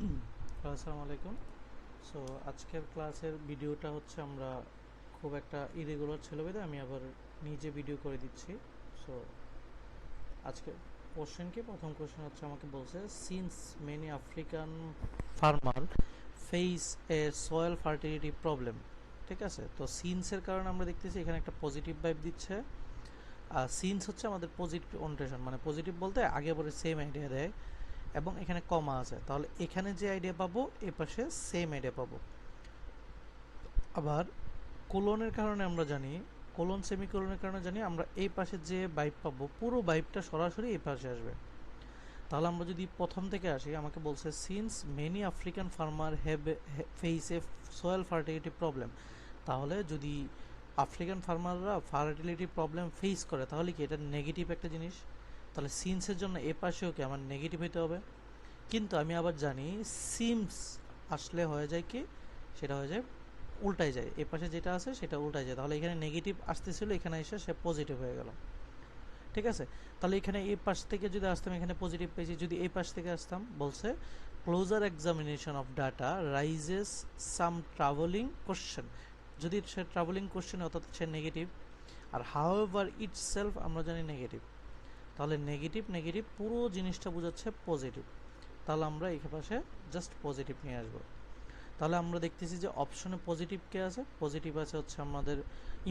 আসসালামু আলাইকুম। সো আজকের ক্লাসের ভিডিওটা হচ্ছে আমরা খুব একটা ইরেগুলার ছিল বেদে আমি আবার নিজে ভিডিও করে দিচ্ছি। সো আজকে কোশ্চেন কি? প্রথম কোশ্চেন হচ্ছে আমাকে বলছে since many African farmer face a soil fertility problem ঠিক আছে? তো সিন্সের কারণে আমরা দেখতেছি এখানে একটা পজিটিভ ভাইব দিচ্ছে। আর সিন্স হচ্ছে আমাদের পজিটিভ ওরিয়েন্টেশন মানে পজিটিভ বলতে আগে পরে সেম আইডিয়া দেয়। এবং এখানে কমা আছে। তাহলে এখানে যে আইডিয়া পাবো, এ পাশে সেম আইডিয়া পাবো। আবার কোলনের কারণে আমরা জানি কোলন সেমিকোলনের কারণে জানি, আমরা এই পাশে যে বাইপ পাবো, পুরো বাইপটা সরাসরি এই পাশে আসবে। তাহলে আমরা যদি প্রথম থেকে আসি, আমাকে বলছে since many African farmer have face a soil fertility problem তাহলে যদি আফ্রিকান ফার্মাররা ফার্টিলিটি প্রবলেম ফেস করে, তাহলে কি এটা নেগেটিভ একটা জিনিস? তাহলে সিন্সের জন্য এ পাশেও কি আমার নেগেটিভ হতে হবে? কিন্তু আমি আবার জানি সিমস আসলে হয়ে যায় কি? সেটা হয়ে যায়, উল্টায় যায়। এ পাশে যেটা আছে সেটা উল্টায় যায়। তাহলে এখানে নেগেটিভ আসতেছিল, এখানে এসে সে পজিটিভ হয়ে গেল। ঠিক আছে? তাহলে এখানে এই পাশ থেকে যদি আসতাম, এখানে পজিটিভ পেয়েছি। যদি এই পাশ থেকে আসতাম, বলছে closer examination of data raises some travelling question যদি সে ট্রাভেলিং কোশ্চেন অর্থাৎ সে নেগেটিভ আর হাউ এভার ইট সেলফ আমরা জানি নেগেটিভ তাহলে নেগেটিভ নেগেটিভ পুরো জিনিসটা বোঝাচ্ছে পজিটিভ তাহলে আমরা এই পাশে জাস্ট পজিটিভ নিয়ে আসব। তাহলে আমরা দেখতেছি যে অপশনে পজিটিভ কে আছে? পজিটিভ আছে হচ্ছে আমাদের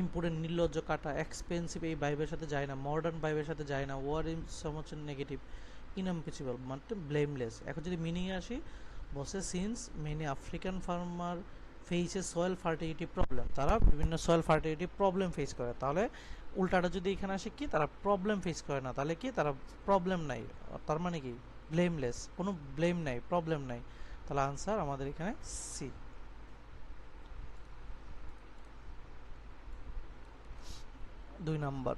ইম্পোর্টেন্ট নির্লজ্জ কাটা এক্সপেন্সিভ এই বাইবের সাথে যায় না মডার্ন বাইবের সাথে যায় না ওয়ার ইনসাম হচ্ছে নেগেটিভ ইনএমপিসিবল মানে ব্লেমলেস এখন যদি মিনিংয়ে আসি বসে সিন্স মেনি আফ্রিকান ফার্মার ফেসে সয়েল ফার্টিলিটি প্রবলেম তারা বিভিন্ন সয়েল ফার্টিলিটি প্রবলেম ফেস করে। তাহলে উল্টাটা যদি এখানে আসে কি? তারা প্রবলেম ফেস করে না। তাহলে কি? তারা প্রবলেম নাই। তার মানে কি? ব্লেমলেস কোনো ব্লেম নাই প্রবলেম নাই। তাহলে আনসার আমাদের এখানে সি দুই নাম্বার।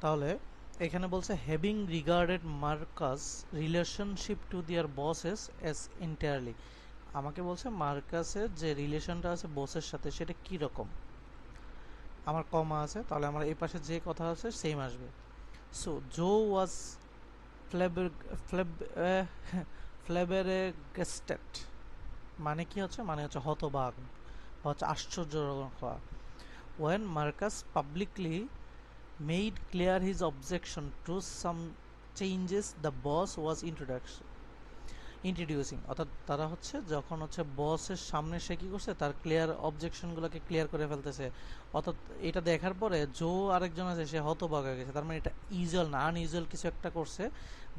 তাহলে এখানে বলছে having regarded Marcus relationship to their bosses as entirely আমাকে বলছে মার্কাসের যে রিলেশনটা আছে বসের সাথে সেটা কি রকম? আমার কমা আছে, তাহলে আমার এই পাশে যে কথা আছে সেম আসবে। সো জো ওয়াজ ফ্লেবার ফ্লেব ফ্লেবারেগেস্টেড মানে কি হচ্ছে? মানে হচ্ছে হতবাক, বা হচ্ছে আশ্চর্যজনক হওয়া। When Marcus publicly made clear his objection to some changes the boss was introduction introducing অর্থাৎ তারা হচ্ছে যখন হচ্ছে বসের সামনে সে কী করছে, তার ক্লিয়ার অবজেকশনগুলোকে ক্লিয়ার করে ফেলতেছে। অর্থাৎ এটা দেখার পরে জো আরেকজন আছে, সে হতবাক হয়ে গেছে। তার মানে এটা ইউজুয়াল না আনইউজুয়াল কিছু একটা করছে।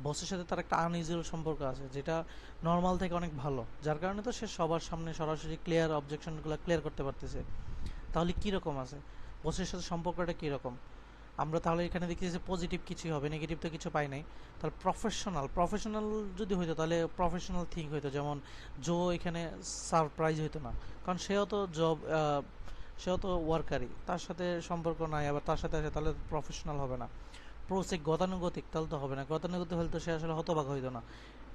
বসের সাথে তার একটা আনইউজুয়াল সম্পর্ক আছে, যেটা নর্মাল থেকে অনেক ভালো। যার কারণে তো সে সবার সামনে সরাসরি ক্লিয়ার অবজেকশনগুলো ক্লিয়ার করতে পারতেছে। তাহলে কীরকম আছে? বসের সাথে সম্পর্কটা কীরকম? আমরা তাহলে এখানে দেখি যে পজিটিভ কিছুই হবে নেগেটিভ তো কিছু পাই নাই। তাহলে প্রফেশনাল প্রফেশনাল যদি হইতো তাহলে প্রফেশনাল থিঙ্ক হইতো, যেমন জো এখানে সারপ্রাইজ হইতো না। কারণ সেও তো জব সেও তো ওয়ার্কারই তার সাথে সম্পর্ক নাই, আবার তার সাথে আসে তাহলে প্রফেশনাল হবে না। প্রোসেক গতানুগতিক তাহলে তো হবে না, গতানুগতিক হলে তো সে আসলে হতবাক হইতো না।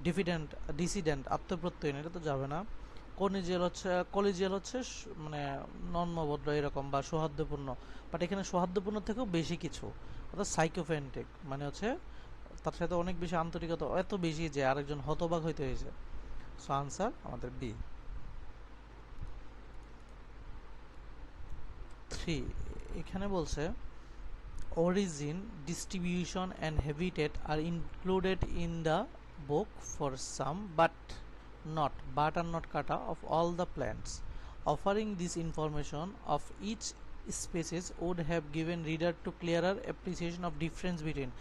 ডিফিডেন্ট ডিসিডেন্ট আত্মপ্রত্যয়ন, এটা তো যাবে না। কলিজিয়াল হচ্ছে কলিজিয়াল হচ্ছে মানে নন্মভদ্র এরকম বা সৌহার্দ্যপূর্ণ। বাট এখানে সৌহার্দ্যপূর্ণ থেকেও বেশি কিছু। অর্থাৎ সাইকোফেন্টিক মানে হচ্ছে তার সাথে অনেক বেশি আন্তরিকতা, এত বেশি যে আরেকজন হতবাক হইতে হয়েছে সো আনসার আমাদের বি থ্রি এখানে বলছে origin distribution and habitat are included in the book for some but but are not kata of all the plants. Offering this information of each species would have given reader to clearer appreciation of difference between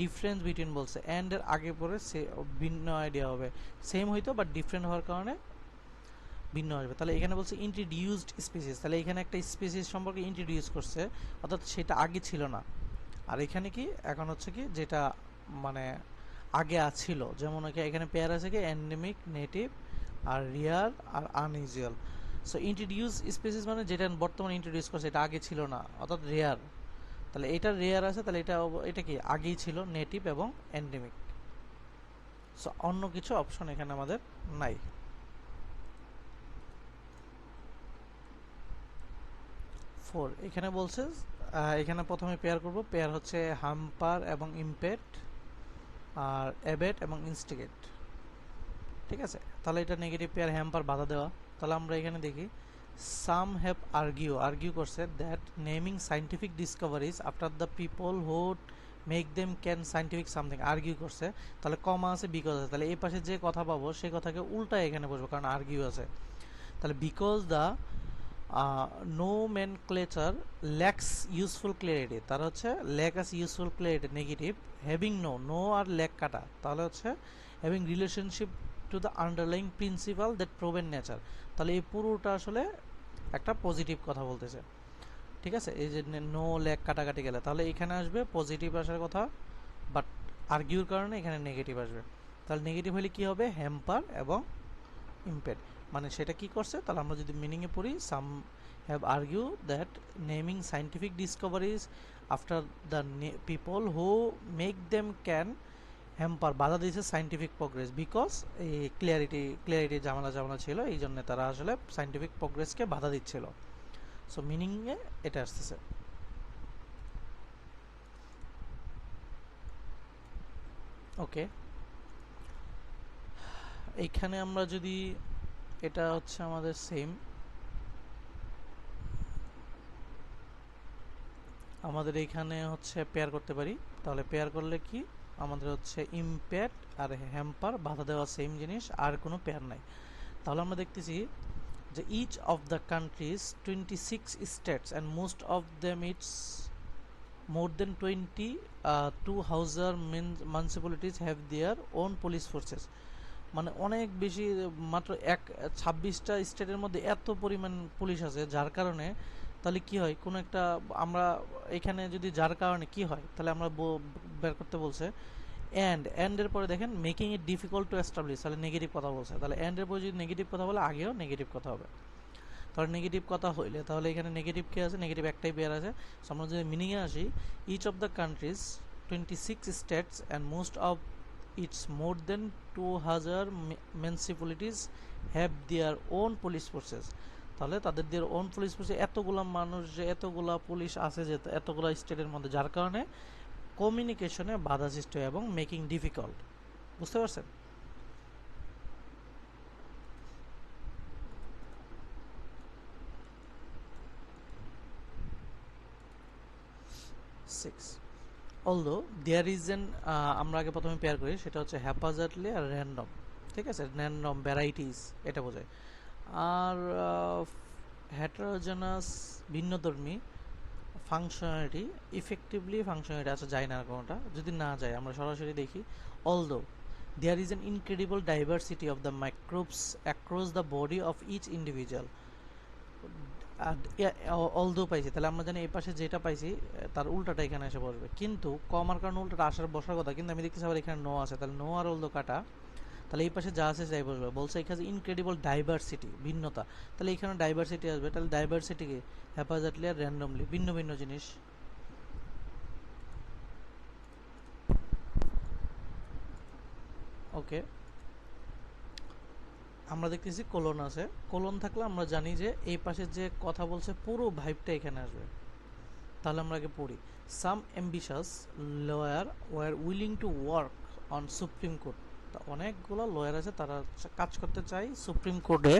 difference between বলছে and এর আগে পরে সে, ভিন্ন idea হবে। Same হইতো but different হওয়ার কারণে ভিন্ন আসবে। তাহলে এখানে বলছে ইন্ট্রোডিউসড স্পিসিস তাহলে এখানে একটা স্পিসিস সম্পর্কে ইন্ট্রোডিউস করছে, অর্থাৎ সেটা আগে ছিল না। আর এখানে কি, এখন হচ্ছে কি, যেটা মানে আগে আছিল। যেমন এখানে পেয়ার আছে কি? এন্ডেমিক নেটিভ আর রিয়ার আর আনইউজুয়াল সো ইন্ট্রোডিউস স্পেসিস মানে যেটা বর্তমানে ইন্ট্রোডিউস করছে, এটা আগে ছিল না। অর্থাৎ রেয়ার তাহলে এটা রেয়ার আছে, তাহলে এটা এটা কি? আগেই ছিল নেটিভ এবং এন্ডেমিক সো অন্য কিছু অপশন এখানে আমাদের নাই। ফোর এখানে বলছে এখানে প্রথমে পেয়ার করব। পেয়ার হচ্ছে হাম্পার এবং ইমপেট আর অ্যাবেট এবং ইনস্টিগেট ঠিক আছে? তাহলে এটা নেগেটিভ পেয়ার হ্যাম্পার বাধা দেওয়া। তাহলে আমরা এখানে দেখি সাম হ্যাভ আর্গিউ আর্গিউ করছে that naming scientific discoveries after the people who make them can scientific something argue করছে। তাহলে কমা আছে বিকজ আছে। তাহলে এই পাশে যে কথা পাবো, সেই কথাকে উল্টা এখানে বসবো, কারণ আর্গিউ আছে। তাহলে because the nomenclature lacks useful clarity তার হচ্ছে ল্যাক আছে useful clarity negative having no no আর ল্যাক কাটা। তাহলে হচ্ছে having relationship to the underlying principle that proven nature তাহলে এই পুরোটা আসলে একটা পজিটিভ কথা বলতেছে। ঠিক আছে? এই যে নো ল্যাক কাটাকাটি গেলে। তাহলে এখানে আসবে পজিটিভ আসার কথা বাট আর্গিউর কারণে এখানে নেগেটিভ আসবে। তাহলে নেগেটিভ হলে কি হবে? হ্যাম্পার এবং ইম্পেড মানে সেটা কি করছে? তাহলে আমরা যদি মিনিংয়ে পড়ি some have argue that naming scientific discoveries after the people who make them can hamper বাধা দিয়েছে সাইন্টিফিক প্রোগ্রেস বিকজ এই ক্লিয়ারিটি ক্লিয়ারিটি ঝামেলা ঝামেলা ছিল, এই জন্য তারা আসলে সাইন্টিফিক প্রোগ্রেসকে বাধা দিচ্ছিল। সো মিনিংয়ে এটা আসতেছে। ওকে এইখানে আমরা যদি এটা হচ্ছে আমাদের সেম আমাদের এখানে হচ্ছে পেয়ার করতে পারি। তাহলে পেয়ার করলে কি? আমাদের হচ্ছে ইম্প্যাক্ট আর হ্যাম্পার বাধা দেওয়া সেম জিনিস, আর কোনো পেয়ার নাই। তাহলে আমরা দেখতেছি যে each of the countries twenty six states and most of them it's more than twenty two হাউজার municipalities have their own police forces মানে অনেক বেশি, মাত্র এক, ছাব্বিশটা স্টেটের মধ্যে এত পরিমাণ পুলিশ আছে, যার কারণে তাহলে কি হয়? কোনো একটা, আমরা এখানে যদি যার কারণে কি হয়, তাহলে আমরা বের করতে বলছে অ্যান্ড অ্যান্ডের পরে দেখেন making it difficult to establish তাহলে নেগেটিভ কথা বলছে। তাহলে অ্যান্ডের পরে যদি নেগেটিভ কথা বলে, আগেও নেগেটিভ কথা হবে। তাহলে নেগেটিভ কথা হইলে, তাহলে এখানে নেগেটিভ কি আছে? নেগেটিভ একটাই পেয়ার আছে। আমরা যদি মিনিংয়ে আসি each of the countries twenty six states and most of more than two হাজার municipalities have their own police forces তাহলে তাদের দিয়ে ওন পুলিশ ফোর্সে এতগুলা মানুষ যে, এতগুলা পুলিশ আছে যে, এতগুলা স্টেটের মধ্যে, যার কারণে কমিউনিকেশনে বাধা সৃষ্টি হয় এবং মেকিং ডিফিকাল্ট বুঝতে পারছেন? Six although there is an আমরা আগে প্রথমে পেয়ার করি, সেটা হচ্ছে হ্যাপাজার্টলি আর র্যান্ডম ঠিক আছে? র্যান্ডম ভ্যারাইটিস এটা বোঝায়। আর হ্যাটারোজেনাস ভিন্নধর্মী ফাংশনালিটি ইফেক্টিভলি ফাংশনালিটি আচ্ছা যায় না কোনোটা। যদি না যায়, আমরা সরাসরি দেখি although there is an incredible diversity of the microbes across the body of each individual although পাইছি, তাহলে আমরা জানি এই পাশে যেটা পাইছি তার উল্টাটা এখানে এসে বসবে। কিন্তু কমার কারণে উল্টাটা আসার বসার কথা, কিন্তু আমি দেখতেছি আবার এখানে নো আছে। তাহলে নো আর অলদো কাটা, তাহলে এই পাশে যা আছে যাই বসবে। বলছে এখানে ইনক্রেডিবল ডাইভার্সিটি ভিন্নতা। তাহলে এখানে ডাইভার্সিটি আসবে। তাহলে ডাইভার্সিটি কি হ্যাপাজাটলি আর র্যান্ডমলি ভিন্ন ভিন্ন জিনিস। ওকে আমরা দেখতেছি কোলন আছে। কোলন থাকলে আমরা জানি যে এই পাশে যে কথা বলছে পুরো ভাইবটা এখানে আসবে। তাহলে আমরা আগে পড়ি। Some ambitious lawyer were willing to work on supreme court তা অনেকগুলো লয়ার আছে, তারা কাজ করতে চায় সুপ্রিম কোর্টে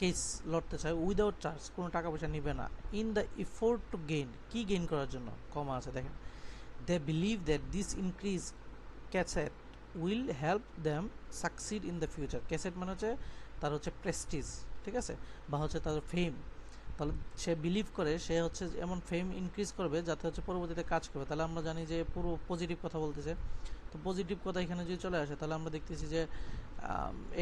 কেস লড়তে চায় উইদাউট চার্জ কোনো টাকা পয়সা নিবে না। In the effort to gain কি গেইন করার জন্য? কমা আছে, দেখেন। They believe that this increase cachet will help them succeed in the future. Cachet মানে হচ্ছে তার হচ্ছে প্রেস্টিজ, ঠিক আছে? বা হচ্ছে তার ফেম। তাহলে সে বিলিভ করে, সে হচ্ছে এমন ফেম ইনক্রিজ করবে যাতে হচ্ছে পরবর্তীতে কাজ করবে। তাহলে আমরা জানি যে পুরো পজিটিভ কথা বলতেছে। তো পজিটিভ কথা এখানে যদি চলে আসে, তাহলে আমরা দেখতেছি যে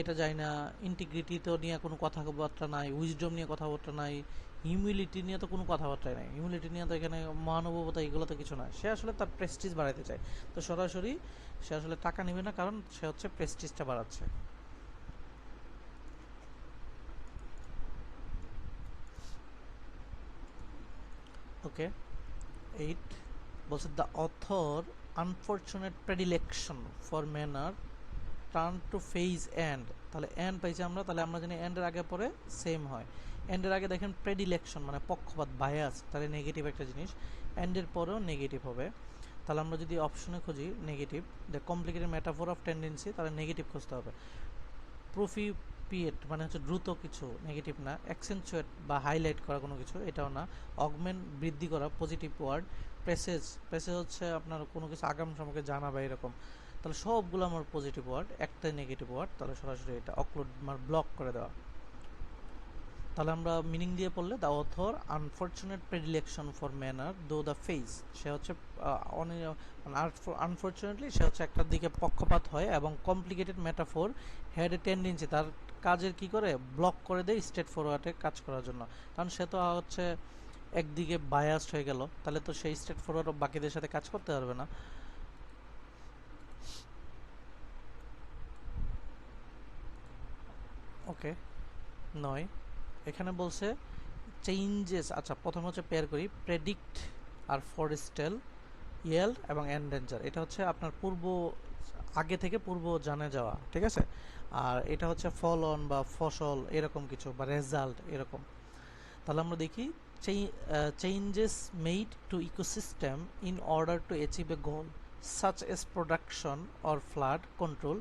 এটা যায় না ইন্টিগ্রিটি তো নিয়ে কোনো কথাবার্তা নাই উইজডম নিয়ে কথাবার্তা নাই হিউমিলিটি নিয়ে তো কোনো কথাবার্তাই নাই। হিউমিলিটি নিয়ে তো এখানে মহানুভবতা এগুলো তো কিছু নয় সে আসলে তার প্রেস্টিজ বাড়াতে চায়। তো সরাসরি সে আসলে টাকা নেবে না, কারণ সে হচ্ছে প্রেস্টিজটা বাড়াচ্ছে। ওকে এইট বলছে the author unfortunate predilection for manner turn to phase and তাহলে অ্যান্ড পাইছি আমরা, তাহলে আমরা জানি অ্যান্ডের আগে পরে সেম হয়। এন্ডের আগে দেখেন প্রেডিলেকশন মানে পক্ষপাত বায়াস তাহলে নেগেটিভ একটা জিনিস। এন্ডের পরেও নেগেটিভ হবে। তাহলে আমরা যদি অপশনে খুঁজি negative the complicated metaphor of tendency তাহলে নেগেটিভ খুঁজতে হবে। প্রোফিপিয়েট মানে হচ্ছে দ্রুত কিছু নেগেটিভ না অ্যাকসেন্চুয়েট বা হাইলাইট করা কোনো কিছু, এটাও না। অগমেন্ট বৃদ্ধি করা পজিটিভ ওয়ার্ড প্রেসেজ প্রেসেজ হচ্ছে আপনার কোনো কিছু আগাম সম্পর্কে জানা বা এরকম। তাহলে সবগুলো আমার পজিটিভ ওয়ার্ড একটাই নেগেটিভ ওয়ার্ড তাহলে সরাসরি এটা অকলোড মানে ব্লক করে দেওয়া। তাহলে আমরা মিনিং দিয়ে পড়লে the author unfortunate predilection for manner though the face সে হচ্ছে আনফর্চুনেটলি সে হচ্ছে একটার দিকে পক্ষপাত হয় এবং complicated metaphor had a tendency তার কাজের কি করে? ব্লক করে দেয় স্টেট ফরওয়ার্ডে কাজ করার জন্য। কারণ সে তো হচ্ছে একদিকে বায়াসড হয়ে গেল, তাহলে তো সেই স্টেট ফরওয়ার্ড বাকিদের সাথে কাজ করতে পারবে না। ওকে নয়। এখানে বলছে চেঞ্জেস আচ্ছা প্রথমে হচ্ছে পেয়ার করি প্রেডিক্ট আর ফরেস্টেল ইয়েল এবং এন্ডেঞ্জার এটা হচ্ছে আপনার পূর্ব, আগে থেকে পূর্ব জানে যাওয়া, ঠিক আছে? আর এটা হচ্ছে ফলন বা ফসল, এরকম কিছু বা রেজাল্ট এরকম। তাহলে আমরা দেখি changes made to ecosystem in order to achieve a goal such as production or flood control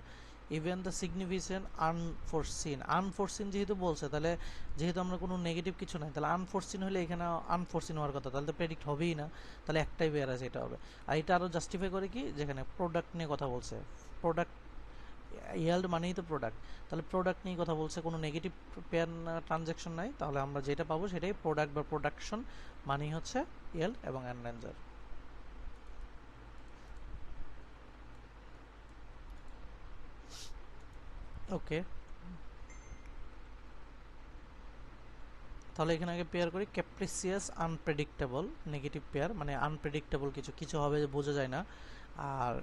even the significant unforeseen unforeseen যেহেতু বলছে, তাহলে যেহেতু আমরা কোনো নেগেটিভ কিছু নাই, তাহলে আনফোরসিন হলে এখানে আনফোরসিন হওয়ার কথা। তাহলে তো প্রেডিক্ট হবেই না। তাহলে একটাই বেয়ার আছে, এটা হবে। আর এটা আরও জাস্টিফাই করে কি? যেখানে প্রোডাক্ট নিয়ে কথা বলছে। প্রোডাক্ট ইয়াল্ড মানেই তো প্রোডাক্ট তাহলে প্রোডাক্ট নিয়ে কথা বলছে, কোনো নেগেটিভ পেয়ার ট্রানজ্যাকশন নাই। তাহলে আমরা যেটা পাবো সেটাই প্রোডাক্ট বা প্রোডাকশন মানেই হচ্ছে ইয়াল্ড এবং অ্যানডেঞ্জার ওকে। তাহলে এখানে আগে পেয়ার করি। ক্যাপ্রিসিয়াস আনপ্রেডিক্টেবল নেগেটিভ পেয়ার মানে আনপ্রেডিক্টেবল কিছু। কিছু হবে যে বোঝা যায় না। আর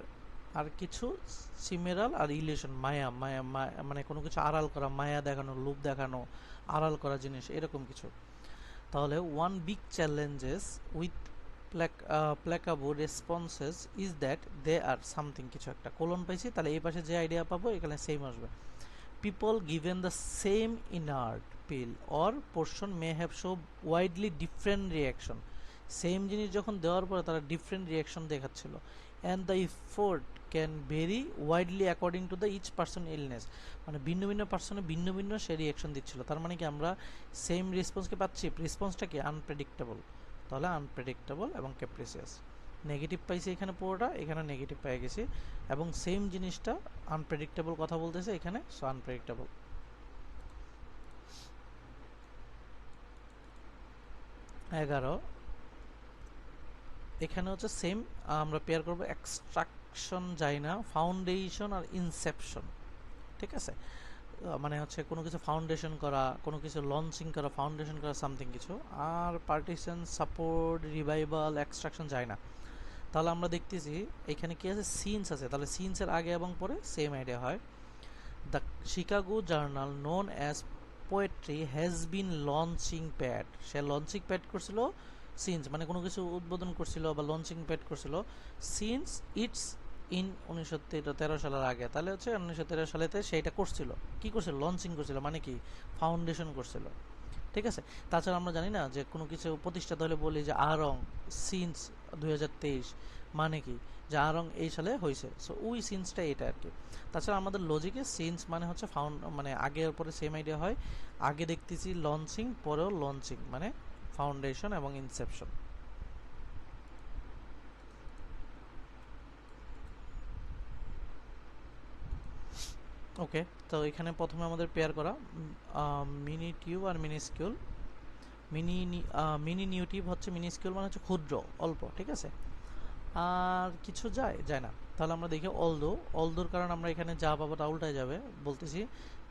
আর কিছু সিমেরাল আর ইলিউশন মায়া মায়া মানে কোনো কিছু আড়াল করা, মায়া দেখানো লুপ দেখানো, আড়াল করা জিনিস, এরকম কিছু। তাহলে one big challenges with placebo responses is that they are something কিছু একটা। কোলন পাইছি, তাহলে এই পাশে যে আইডিয়া পাবো, এখানে সেম আসবে। People given the same inert pill or portion may have show widely different reaction same জিনিস যখন দেওয়ার পরে তারা ডিফারেন্ট রিয়াকশন দেখাচ্ছিল। And the effort can vary widely according to the each person illness মানে ভিন্ন ভিন্ন পার্সনে ভিন্ন ভিন্ন সে রিয়াকশন দিচ্ছিল। তার মানে কি আমরা সেম রেসপন্সকে পাচ্ছি? রেসপন্সটা কি? আনপ্রেডিক্টেবল তাহলে আনপ্রেডিক্টেবল এবং ক্যাপ্রিসিয়াস নেগেটিভ পাইছি এখানে পুরোটা, এখানে নেগেটিভ পেয়ে গেছি এবং সেম জিনিসটা আনপ্রেডিক্টেবল কথা বলতেছে এখানে সো আনপ্রেডিক্টেবল এগারো, এখানে হচ্ছে সেম আমরা পেয়ার করব এক্সট্রাকশন যায় না ফাউন্ডেশন আর ইনসেপশন ঠিক আছে? মানে হচ্ছে কোনো কিছু ফাউন্ডেশন করা, কোনো কিছু লঞ্চিং করা ফাউন্ডেশন করা সামথিং কিছু। আর পার্টিশন সাপোর্ট রিভাইভাল এক্সট্রাকশন যায় না। তাহলে আমরা দেখতেছি এখানে কি আছে? সিনস আছে। তাহলে সিনসের আগে এবং পরে সেম আইডিয়া হয়। The Chicago journal known as poetry has been launching pad say launching pad করছিল সিনস মানে কোনো কিছু উদ্বোধন করছিল বা লঞ্চিং প্যাড করছিল। সিনস ইটস ইন উনিশশো তেরো সালের আগে। তাহলে হচ্ছে উনিশশো তেরো সালেতে সেইটা করছিল। কি করছিল? লঞ্চিং করছিল মানে কি? ফাউন্ডেশন করছিল। ঠিক আছে? তাছাড়া আমরা জানি না যে কোনো কিছু প্রতিষ্ঠা হলে বলি যে আরং সিন্স দু হাজার তেইশ মানে কি? যে আরং এই সালে হয়েছে সো ওই সিন্সটা এটা আর কি। তাছাড়া আমাদের লজিকে সিন্স মানে হচ্ছে ফাউন্ড মানে আগের পরে সেম আইডিয়া হয়। আগে দেখতেছি লঞ্চিং পরেও লঞ্চিং মানে ফাউন্ডেশন এবং ইনসেপশন ওকে, তো এখানে প্রথমে আমাদের পেয়ার করা মিনি টিউব আর মিনিস্কিউল মিনি মিনি নিউটিভ হচ্ছে মিনিস্কিউল মানে হচ্ছে ক্ষুদ্র, অল্প, ঠিক আছে? আর কিছু যায় যায় না। তাহলে আমরা দেখি অলদো অলদোর কারণ আমরা এখানে যা পাবো তা উল্টায় যাবে। বলতেছি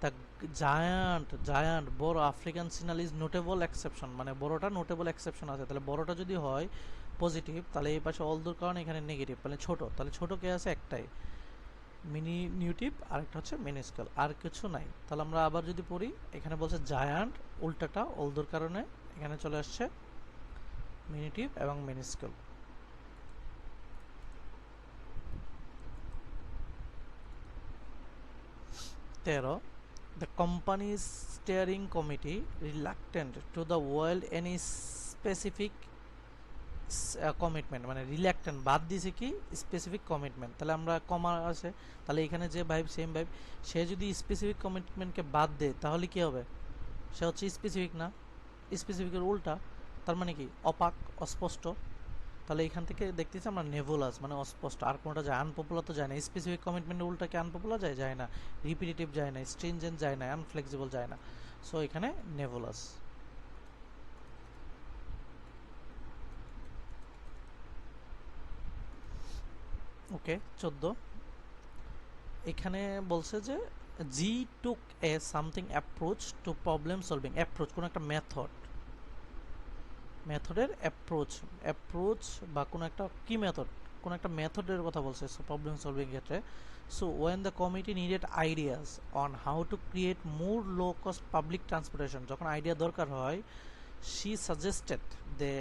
দ্য জায়ান্ট জায়ান্ট বড় African snail is notable exception মানে বড়টা নোটেবল এক্সেপশন আছে। তাহলে বড়টা যদি হয় পজিটিভ তাহলে এই পাশে অলদোর কারণে এখানে নেগেটিভ তাহলে ছোট। তাহলে ছোট কে আছে? একটাই। মিনি নিউটিভ আরেকটা হচ্ছে মিনিস্কাল আর কিছু নাই। তাহলে আমরা আবার যদি পড়ি, এখানে বলছে জায়ান্ট উল্টাটা অলদোর কারণে এখানে চলে আসছে মিনিটিভ এবং মিনিস্কাল তেরো the company's steering committee reluctant to the world any specific commitment মানে রিল্যাক্টেন্ট বাদ দিয়েছে কি স্পেসিফিক কমিটমেন্ট তাহলে আমরা কমা আছে, তাহলে এখানে যে ভাইব সেম ভাইব সে যদি স্পেসিফিক কমিটমেন্টকে বাদ দেয়, তাহলে কি হবে? সে হচ্ছে স্পেসিফিক না স্পেসিফিকের উল্টা, তার মানে কি? অপাক অস্পষ্ট। তাহলে এখান থেকে দেখতেছি আমরা নেভোলাস মানে অস্পষ্ট। আর কোনোটা যায় আনপপুলার তো যায় না। স্পেসিফিক কমিটমেন্টের উল্টা কি আনপপুলার যায়? যায় না। রিপিটেটিভ যায় না স্ট্রিনজেন্ট যায় না আনফ্লেক্সিবল যায় না। সো এখানে নেভুলাস ওকে, চোদ্দ। এখানে বলছে যে জি took a something approach to problem solving approach কোনো একটা মেথড মেথডের অ্যাপ্রোচ অ্যাপ্রোচ বা কোনো একটা, কি মেথড কোনো একটা মেথডের কথা বলছে প্রবলেম সলভিং ক্ষেত্রে। So when the committee needed ideas on how to create more low cost public transportation যখন আইডিয়া দরকার হয় she suggested they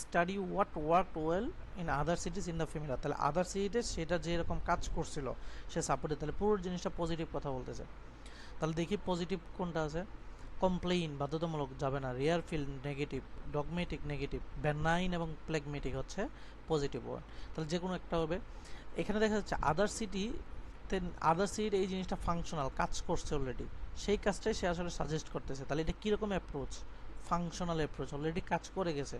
study what work well in other cities in the family তাহলে other সিটিতে সেটা যেরকম কাজ করছিল, সে সাপোর্টে তাহলে পুরো জিনিসটা পজিটিভ কথা বলতেছে। তাহলে দেখি পজিটিভ কোনটা আছে? কমপ্লেইন বাধ্যতামূলক যাবে না। রেয়ার ফিল নেগেটিভ ডগমেটিক নেগেটিভ ব্যানাইন এবং প্লেগমেটিক হচ্ছে পজিটিভ ওয়ার্ড তাহলে যে কোনো একটা হবে। এখানে দেখা যাচ্ছে আদার সিটি আদার সিটির এই জিনিসটা ফাংশনাল কাজ করছে অলরেডি সেই কাজটাই সে আসলে সাজেস্ট করতেছে। তাহলে এটা কীরকম অ্যাপ্রোচ ফাংশনাল অ্যাপ্রোচ অলরেডি কাজ করে গেছে,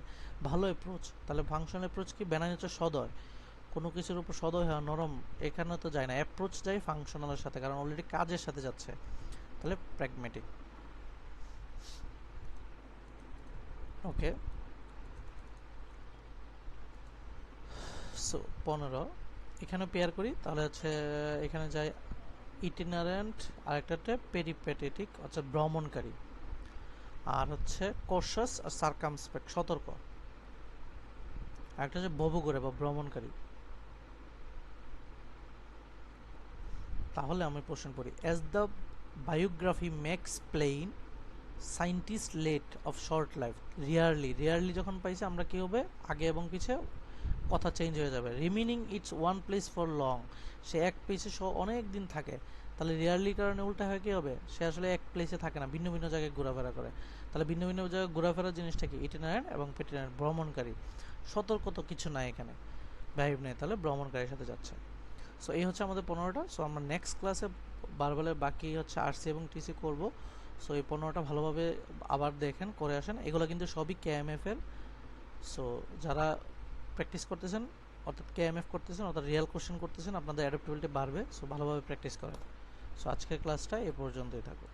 ভালো অ্যাপ্রোচ তাহলে ফাংশনাল অ্যাপ্রোচ কি? ব্যানাইন হচ্ছে সদয়, কোনো কিছুর উপর সদয় হয় নরম, এখানে তো যায় না অ্যাপ্রোচ যায় ফাংশনালের সাথে, কারণ অলরেডি কাজের সাথে যাচ্ছে, তাহলে প্র্যাগমেটিক ওকে সো পনেরো, এখানে পেয়ার করি, তাহলে হচ্ছে, এখানে যায় ইটিনারেন্ট আর একটা পেরিপেটেটিক অর্থাৎ ভ্রমণকারী। আর হচ্ছে কশাস আর সার্কামস্পেক্ট সতর্ক। একটা হচ্ছে ববু করে বা ভ্রমণকারী। তাহলে আমি প্রশ্ন করি as the biography makes plain scientist led of short life rarely rarely যখন পাইছে আমরা কী হবে? আগে এবং পিছে কথা চেঞ্জ হয়ে যাবে। Remaining it's one place for long সে এক প্লেসে অনেক দিন থাকে। তাহলে রিয়ারলি কারণে উল্টা হয় কী হবে? সে আসলে এক প্লেসে থাকে না, ভিন্ন ভিন্ন জায়গায় ঘোরাফেরা করে। তাহলে ভিন্ন ভিন্ন জায়গায় ঘোরাফেরার জিনিসটা কি? ইটিনারেন্ট এবং পেটিনারেন্ট ভ্রমণকারী। সতর্ক তো কিছু নাই এখানে। ভাইব নেই, তাহলে ভ্রমণকারীর সাথে যাচ্ছে। সো এই হচ্ছে আমাদের পনেরোটা। সো আমরা নেক্সট ক্লাসে বারবারের বাকি হচ্ছে আরসি এবং টিসি করব। সো এই পনেরোটা ভালোভাবে আবার দেখেন, করে আসেন। এগুলো কিন্তু সবই কেএমএফ এর। সো যারা প্র্যাকটিস করতেছেন, অর্থাৎ কেএমএফ করতেছেন, অর্থাৎ রিয়েল কোশ্চেন করতেছেন, আপনাদের অ্যাডাপ্টেবিলিটি বাড়বে। সো ভালোভাবে প্র্যাকটিস করেন। সো আজকের ক্লাসটা এ পর্যন্তই থাকুক।